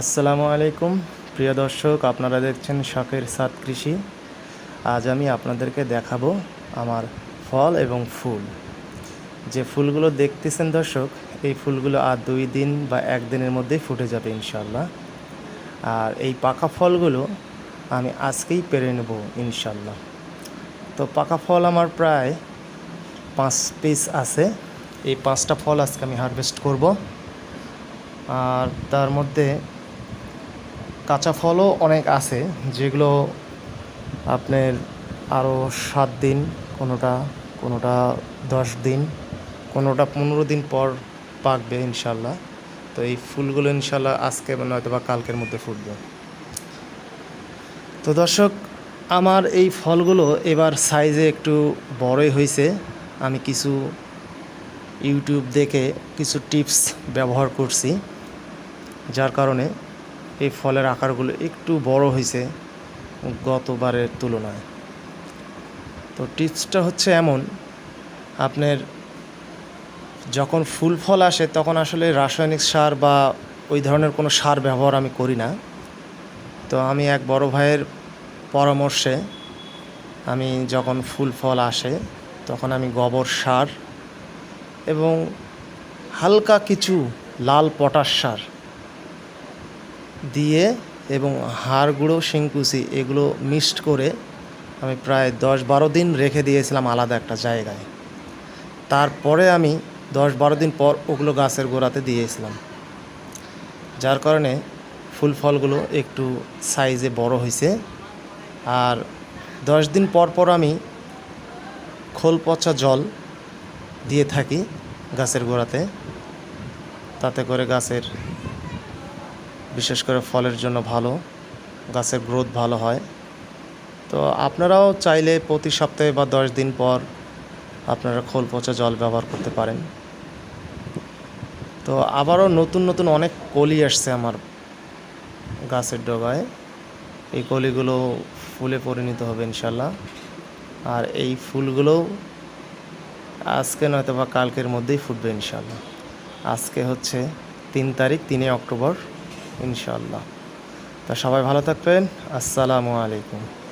আসসালামু আলাইকুম। প্রিয় দর্শক, আপনারা দেখছেন শখের সাত কৃষি। আজ আমি আপনাদেরকে দেখাবো আমার ফল এবং ফুল। যে ফুলগুলো দেখতেছেন দর্শক, এই ফুলগুলো আর দুই দিন বা একদিনের মধ্যেই ফুটে যাবে ইনশাল্লাহ আর এই পাকা ফলগুলো আমি আজকেই পেরে নেব ইনশাল্লাহ তো পাকা ফল আমার প্রায় পাঁচ পিস আছে। এই পাঁচটা ফল আজকে আমি হারভেস্ট করব। আর তার মধ্যে কাঁচা ফলও অনেক আছে, যেগুলো আপনার আরও সাত দিন, কোনোটা কোনোটা দশ দিন, কোনোটা পনেরো দিন পর পাকবে ইনশাল্লাহ। তো এই ফুলগুলো ইনশাল্লাহ আজকে নয়তো বা কালকের মধ্যে ফুটবে। তো দর্শক, আমার এই ফলগুলো এবার সাইজে একটু বড়ই হয়েছে। আমি কিছু ইউটিউব দেখে কিছু টিপস ব্যবহার করছি, যার কারণে এই ফলের আকারগুলো একটু বড় হয়েছে গতবারের তুলনায়। তো টিপসটা হচ্ছে এমন, আপনার যখন ফুল ফল আসে তখন আসলে রাসায়নিক সার বা ওই ধরনের কোনো সার ব্যবহার আমি করি না। তো আমি এক বড় ভাইয়ের পরামর্শে আমি যখন ফুল ফল আসে তখন আমি গোবর সার এবং হালকা কিছু লাল পটাশ সার দিয়ে এবং হাড় গুঁড়ো শিংকুচি এগুলো মিক্সড করে আমি প্রায় দশ বারো দিন রেখে দিয়েছিলাম আলাদা একটা জায়গায়। তারপরে আমি দশ বারো দিন পর ওগুলো গাছের গোড়াতে দিয়েছিলাম। যার কারণে ফুল ফলগুলো একটু সাইজে বড় হয়েছে। আর দশ দিন পর পর আমি খোল পচা জল দিয়ে থাকি গাছের গোড়াতে। তাতে করে গাছের বিশেষ করে ফলের জন্য ভালো, গাছের গ্রোথ ভালো হয়। তো আপনারাও চাইলে প্রতি সপ্তাহে বা দশ দিন পর আপনারা খোল পচা জল ব্যবহার করতে পারেন। তো আবারও নতুন নতুন অনেক কলি আসছে আমার গাছের ডগায়। এই কলিগুলো ফুলে পরিণত হবে ইনশাল্লাহ আর এই ফুলগুলো আজকে নয়তো বা কালকের মধ্যেই ফুটবে ইনশাল্লাহ আজকে হচ্ছে তিন তারিখ তিনই অক্টোবর। ইনশাল্লাহ তা সবাই ভালো থাকবেন। আসসালামু আলাইকুম।